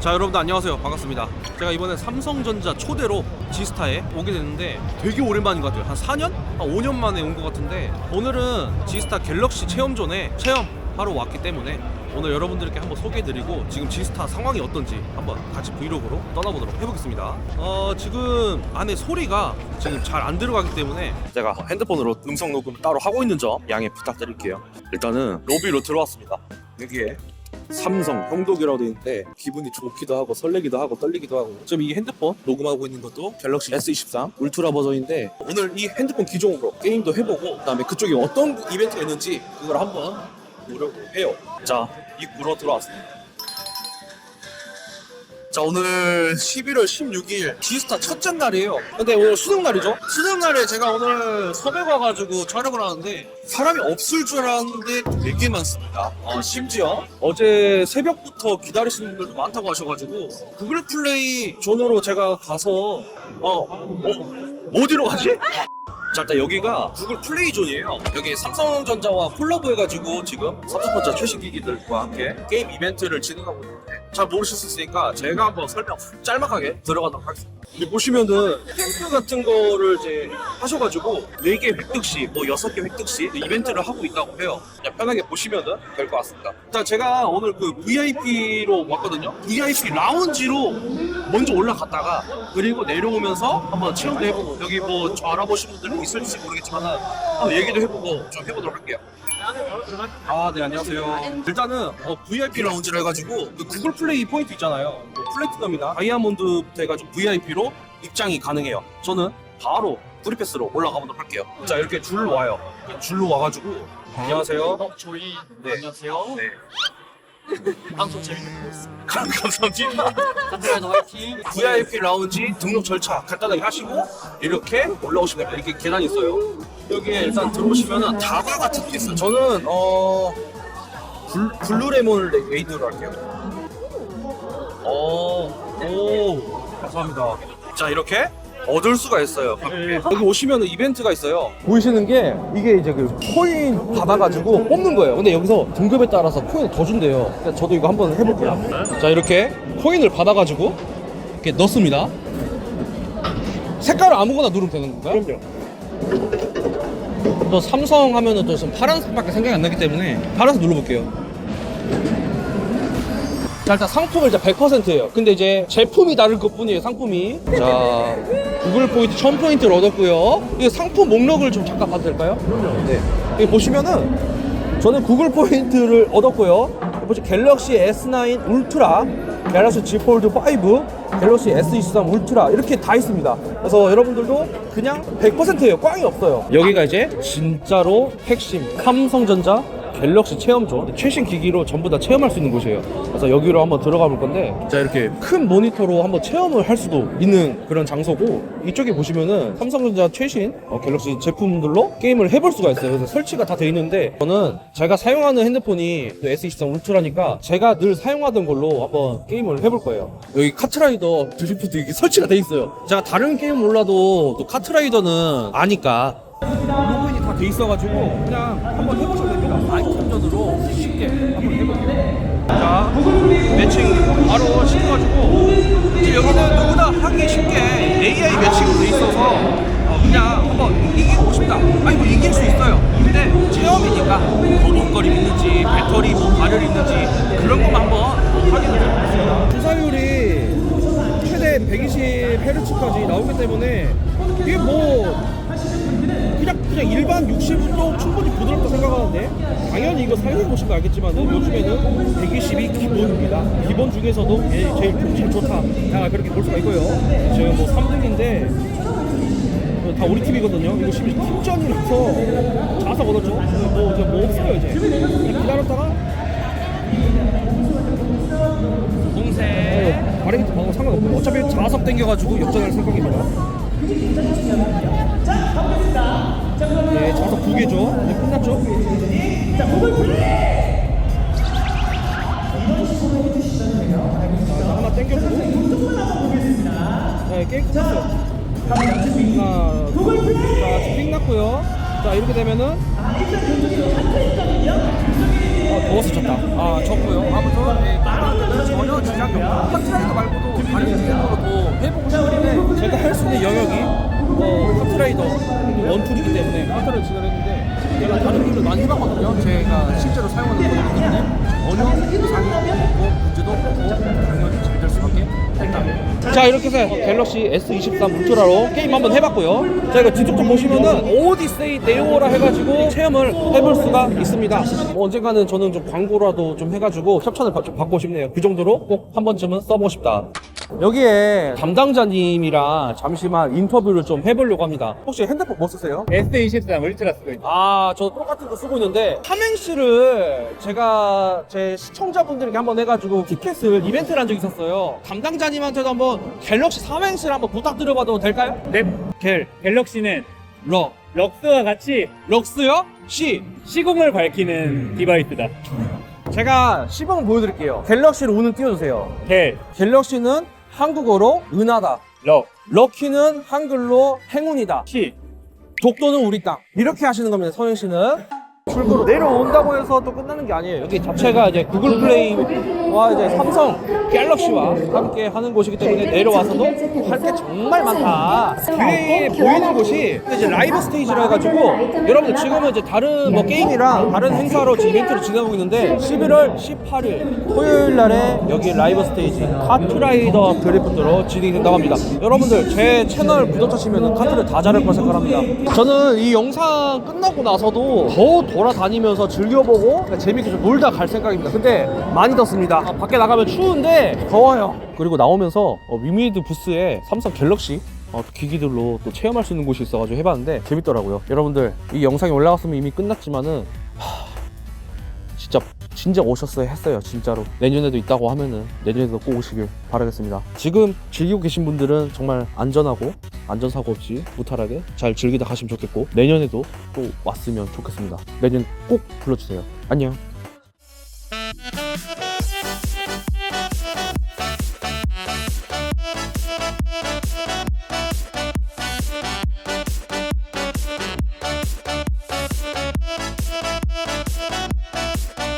자 여러분들 안녕하세요. 반갑습니다. 제가 이번에 삼성전자 초대로 지스타에 오게 됐는데 되게 오랜만인 것 같아요. 한 4년? 한 5년 만에 온 것 같은데 오늘은 지스타 갤럭시 체험존에 체험하러 왔기 때문에 오늘 여러분들께 한번 소개해드리고 지금 지스타 상황이 어떤지 한번 같이 브이로그로 떠나보도록 해보겠습니다. 어 지금 안에 소리가 지금 잘 안 들어가기 때문에 제가 핸드폰으로 음성 녹음 따로 하고 있는 점 양해 부탁드릴게요. 일단은 로비로 들어왔습니다. 여기에 삼성 형독이라고 돼 있는데 기분이 좋기도 하고 설레기도 하고 떨리기도 하고. 지금 이 핸드폰 녹음하고 있는 것도 갤럭시 S23 울트라 버전인데 오늘 이 핸드폰 기종으로 게임도 해보고 그다음에 그쪽에 어떤 이벤트가 있는지 그걸 한번 보려고 해요. 자 입구로 들어왔습니다 자 오늘 11월 16일 지스타 첫째 날이에요. 근데 오늘 수능 날이죠? 수능 날에 제가 오늘 섭외 가가지고 촬영을 하는데 사람이 없을 줄 알았는데 되게 많습니다. 어, 심지어 어제 새벽부터 기다리시는 분들도 많다고 하셔가지고 구글 플레이 존으로 제가 가서 어, 어 어디로 가지? 자 일단 여기가 구글 플레이 존이에요. 여기 삼성전자와 콜라보 해가지고 지금 삼성전자 최신 기기들과 함께 게임 이벤트를 진행하고 있는데 잘 모르실 수 있으니까 제가 한번 설명 짤막하게 들어가도록 하겠습니다. 여기 보시면은 캠프 같은 거를 이제 하셔가지고 4개 획득시 뭐 6개 획득시 이벤트를 하고 있다고 해요. 그냥 편하게 보시면은 될 것 같습니다. 일단 제가 오늘 그 VIP로 왔거든요. VIP 라운지로 먼저 올라갔다가 그리고 내려오면서 한번 체험도 해보고 여기 뭐저 알아보신 분들 있을지 모르겠지만 한번 얘기도 해보고 좀 해보도록 할게요 아, 네, 안녕하세요. 일단은 어, VIP 라운지를 해가지고 그 구글 플레이 포인트 있잖아요. 뭐 플래티넘이나 다이아몬드부터 해가지고 VIP로 입장이 가능해요. 저는 바로 프리패스로 올라가 보도록 할게요. 자, 이렇게 줄로 와요. 줄로 와가지고 안녕하세요. 어, 저희 네. 안녕하세요. 네. 방송 재밌게 보고 있습니다. 감사합니다. 카트라이더 화이팅. VIP 라운지 등록 절차 간단하게 하시고 이렇게 올라오시면 됩니다. 이렇게 계단이 있어요. 여기에 일단 들어오시면은 다바 같은 게 있어요. 저는 어 블, 블루레몬을 메인으로 할게요. 어, 오, 감사합니다. 자 이렇게 얻을 수가 있어요. 여기 오시면 이벤트가 있어요. 보이시는 게 이게 이제 그 코인 받아가지고 뽑는 거예요. 근데 여기서 등급에 따라서 코인을 더 준대요. 그러니까 저도 이거 한번 해볼게요. 자 이렇게 코인을 받아가지고 이렇게 넣습니다. 색깔을 아무거나 누르면 되는 건가요? 그럼요. 또 삼성 하면은 또 지금 파란색밖에 생각이 안 나기 때문에 파란색 눌러볼게요. 자 일단 상품은 이제 100%예요. 근데 이제 제품이 다를 것 뿐이에요. 상품이. 자 구글 포인트 1000포인트를 얻었고요. 이 상품 목록을 좀 잠깐 봐도 될까요? 네. 여기 보시면은 저는 구글 포인트를 얻었고요. 보시 갤럭시 S9 울트라, 갤럭시 Z 폴드 5, 갤럭시 S23 울트라 이렇게 다 있습니다. 그래서 여러분들도 그냥 100%예요. 꽝이 없어요. 여기가 이제 진짜로 핵심 삼성전자 갤럭시 체험존 최신 기기로 전부 다 체험할 수 있는 곳이에요. 그래서 여기로 한번 들어가 볼 건데 자 이렇게 큰 모니터로 한번 체험을 할 수도 있는 그런 장소고 이쪽에 보시면은 삼성전자 최신 어, 갤럭시 제품들로 게임을 해볼 수가 있어요. 그래서 설치가 다 돼 있는데 저는 제가 사용하는 핸드폰이 그 S23 울트라니까 제가 늘 사용하던 걸로 한번 게임을 해볼 거예요. 여기 카트라이더 드리프트 이게 설치가 돼 있어요. 제가 다른 게임 몰라도 또 카트라이더는 아니까. 로그인이 다 돼 있어가지고 그냥 한번 해보셔 아이템전으로 쉽게 한번 해볼게요. 자, 매칭 바로 시켜가지고 지금 여기는 누구나 하기 쉽게 AI 매칭으로 돼 있어서 어, 그냥 한번 이기고 싶다. 아니 뭐 이길 수 있어요. 근데 체험이니까 버벅거림 있는지 배터리 뭐 발열 있는지 그런 것만 한번 확인을 해보겠습니다. 주사율이 최대 120Hz까지 나오기 때문에 이게 뭐 그냥 그냥 일반 60도 충분히 부드럽다 생각하는데 당연히 이거 사용해 보시면 알겠지만 요즘에는 120이 기본입니다. 기본 중에서도 예, 제일 제일 좋다. 야, 그렇게 볼 수가 있고요. 지금 뭐 3등인데 다 우리 팀이거든요. 이거 심지어 팀전이라서 자석 얻었죠. 뭐, 이제 뭐 없어요 이제. 그냥 기다렸다가 공세. 바레기트 방어 상관없고 어차피 자석 땡겨가지고 역전할 생각입니다. 네, 자석 두 개죠. 네, 끝났죠? 둘, 자, 삥 났고요. 자, 이렇게 되면은 어, 더워서 졌다. 아, 졌고요. 아무튼 전혀 지장이 없고 카트라이더 말고도 다른 게임으로도 해보고 싶은데 제가 할 수 있는 영역이 어, 카트라이더 원툴이기 때문에 카트를 진행했는데 제가 다른 길을 많이 해봤거든요. 제가 실제로 사용하는 거기 때문에 전혀 이상이 없고 문제도 없고 당연히 잘 될 수밖에 없다. 자 이렇게 해서 갤럭시 S23 울트라로 게임 한번 해봤고요. 자 이거 뒤쪽 좀 보시면은 오디세이 네오라 해가지고 체험을 해볼 수가 있습니다. 뭐 언젠가는 저는 좀 광고라도 좀 해가지고 협찬을 받, 좀 받고 싶네요. 그 정도로 꼭 한 번쯤은 써보고 싶다. 여기에 담당자님이랑 잠시만 인터뷰를 좀 해보려고 합니다. 혹시 핸드폰 뭐 쓰세요? S23 울트라 쓰고 있다. 아, 저 똑같은 거 쓰고 있는데 삼행시를 제가 제 시청자분들에게 한번 해가지고 티켓을 이벤트를 한 적이 있었어요. 담당자님한테도 한번 갤럭시 삼행시를 한번 부탁드려봐도 될까요? 네, 갤, 갤럭시는 러, 럭스와 같이 럭스요? 시. 시공을 밝히는 디바이스다. 제가 시범 보여드릴게요. 갤럭시를 우는 띄워주세요. 갤, 갤럭시는 한국어로 은하다. 럭, 럭키는 한글로 행운이다. 시. 독도는 우리 땅. 이렇게 하시는 겁니다, 서현 씨는. 출구로 내려온다고 해서 또 끝나는 게 아니에요. 여기 자체가 이제 구글 플레이와 이제 삼성 갤럭시와 함께 하는 곳이기 때문에 내려와서도 할 게 정말 많다. 뒤에 보이는 곳이 이제 라이브 스테이지라 해가지고 여러분들 지금은 이제 다른 뭐 게임이랑 다른 행사로 지금 이벤트를 진행하고 있는데 11월 18일 토요일 날에 여기 라이브 스테이지 카트라이더 드리프트로 진행이 된다고 합니다. 여러분들 제 채널 구독하시면 카트를 다 잘할 거 생각합니다. 저는 이 영상 끝나고 나서도 더 돌아다니면서 즐겨보고 재밌게 좀 놀다 갈 생각입니다. 근데 많이 덥습니다. 아, 밖에 나가면 추운데 더워요. 그리고 나오면서 어, 위미드 부스에 삼성 갤럭시 어, 기기들로 또 체험할 수 있는 곳이 있어가지고 해봤는데 재밌더라고요. 여러분들 이 영상이 올라갔으면 이미 끝났지만은 하, 진짜 진짜 오셨어야 했어요 진짜로. 내년에도 있다고 하면은 내년에도 꼭 오시길 바라겠습니다. 지금 즐기고 계신 분들은 정말 안전하고 안전사고 없이 무탈하게 잘 즐기다 가시면 좋겠고 내년에도 또 왔으면 좋겠습니다. 내년 꼭 불러주세요. 안녕